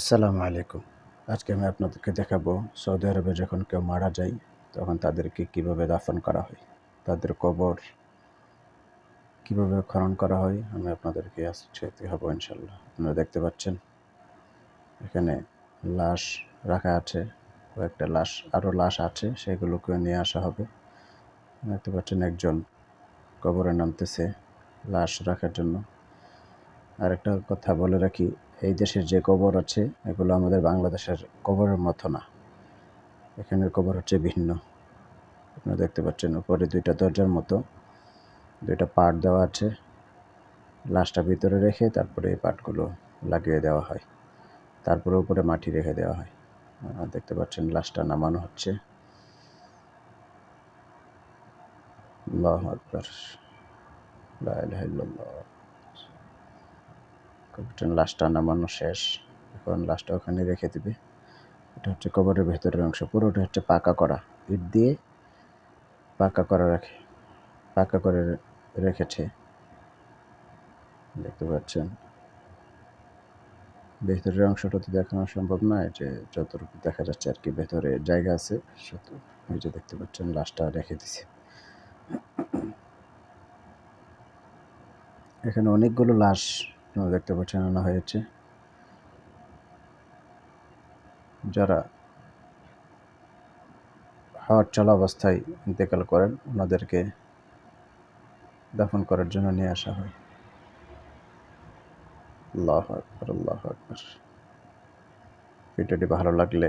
আসসালামু আলাইকুম। আজকে আমি আপনাদেরকে দেখাবো সৌদি আরবে যখন কেউ মারা যায়, তখন তাদেরকে কীভাবে দাফন করা হয়, তাদের কবর কীভাবে খনন করা হয়, আমি আপনাদেরকে আজকে দেখাবো ইনশাল্লাহ আপনারা দেখতে পাচ্ছেন, এখানে লাশ রাখা আছে, কয়েকটা লাশ, আরও লাশ আছে সেগুলোকে নিয়ে আসা হবে। দেখতে পাচ্ছেন একজন কবরে নামতেছে, লাশ রাখার জন্য। আরেকটা কথা বলে রাখি, এই দেশের যে কবর আছে, এগুলো আমাদের বাংলাদেশের কবরের মতো না। এখানের কবর হচ্ছে ভিন্ন। আপনারা দেখতে পাচ্ছেন, উপরে দুইটা দরজার মতো, দুইটা পাট দেওয়া আছে। লাশটা ভিতরে রেখে তারপরে এই পাটগুলো লাগিয়ে দেওয়া হয়। তারপরে উপরে মাটি রেখে দেওয়া হয়। দেখতে পাচ্ছেন, লাশটা নামানো হচ্ছে। আল্লাহ আকবর। লা ইলাহা ইল্লাল্লাহ কবরটার লাশটা নামানো শেষ। এখন লাশটা ওখানে রেখে দিবে। এটা হচ্ছে কবরের ভেতরের অংশ। পুরোটা হচ্ছে পাকা করা। ইট দিয়ে পাকা করা রাখে। পাকা করে রেখেছে। দেখতে পাচ্ছেন? ভেতরের অংশটা তো দেখানো সম্ভব নয়। যে যতটুকু দেখা যাচ্ছে আর কি ভেতরে জায়গা আছে সত ওই যে দেখতে পাচ্ছেন লাশটা রেখে দিছে। এখানে অনেকগুলো লাশ দেখতে পাচ্ছেন আনা হয়েছে। যারা হাওয়ার চলা অবস্থায় ইন্তেকাল করেন, ওনাদেরকে দাফন করার জন্য নিয়ে আসা হয়। আল্লাহ আকবর আল্লাহ আকবর। ভিডিওটি ভালো লাগলে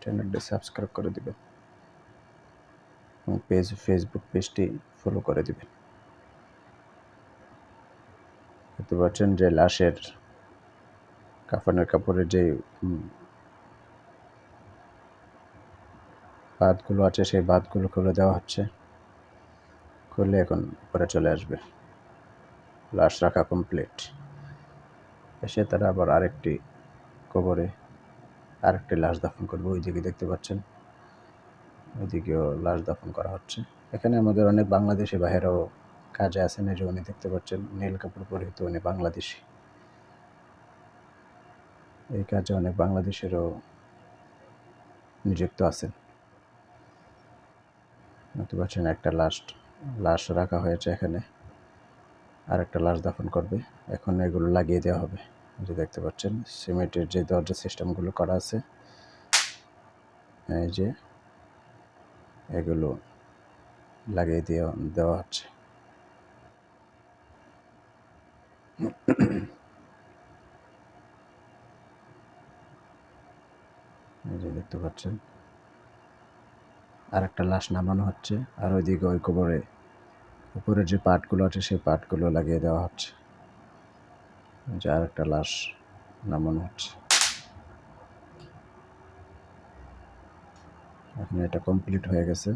চ্যানেলটি সাবস্ক্রাইব করে দিবেন এবং পেজ ফেসবুক পেজটি ফলো করে দিবেন। দেখতে পাচ্ছেন যে লাশের কাফনের কাপড়ের যে বাদগুলো আছে, সেই বাদগুলো খুলে দেওয়া হচ্ছে। খুলে এখন পরে চলে আসবে। লাশ রাখা কমপ্লিট এসে তারা আবার আরেকটি কবরে আরেকটি লাশ দাফন করবে। ওই দিকে দেখতে পাচ্ছেন, ওইদিকেও লাশ দাফন করা হচ্ছে। এখানে আমাদের অনেক বাংলাদেশি বাহেরাও কাজে আছেন এই যে উনি দেখতে পাচ্ছেন, নীল কাপড় পরিহিত উনি বাংলাদেশি। এই কাজে অনেক বাংলাদেশেরও নিযুক্ত আছেন। দেখতে পাচ্ছেন একটা লাস্ট লাশ রাখা হয়েছে এখানে আর একটা লাশ দাফন করবে। এখন এগুলো লাগিয়ে দেওয়া হবে। যে দেখতে পাচ্ছেন, সিমেন্টের যে দরজা সিস্টেমগুলো করা আছে, এই যে এগুলো লাগিয়ে দেওয়া দেওয়া হচ্ছে এই দেখতে পাচ্ছেন। আর একটা লাশ নামানো হচ্ছে, আর ওইদিকে ওই কবরে উপরের যে পাটগুলো আছে, সেই পাটগুলো লাগিয়ে দেওয়া হচ্ছে। যে আর একটা লাশ নামানো হচ্ছে। এখন এটা কমপ্লিট হয়ে গেছে।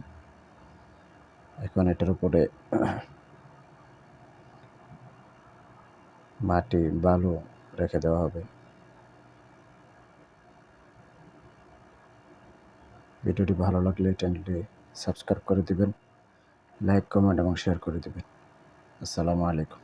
এখন এটার উপরে মাটি, বালু রেখে দেওয়া হবে। ভিডিওটি ভালো লাগলে চ্যানেলটি সাবস্ক্রাইব করে দিবেন, লাইক, কমেন্ট এবং শেয়ার করে দিবেন। আসসালামু আলাইকুম।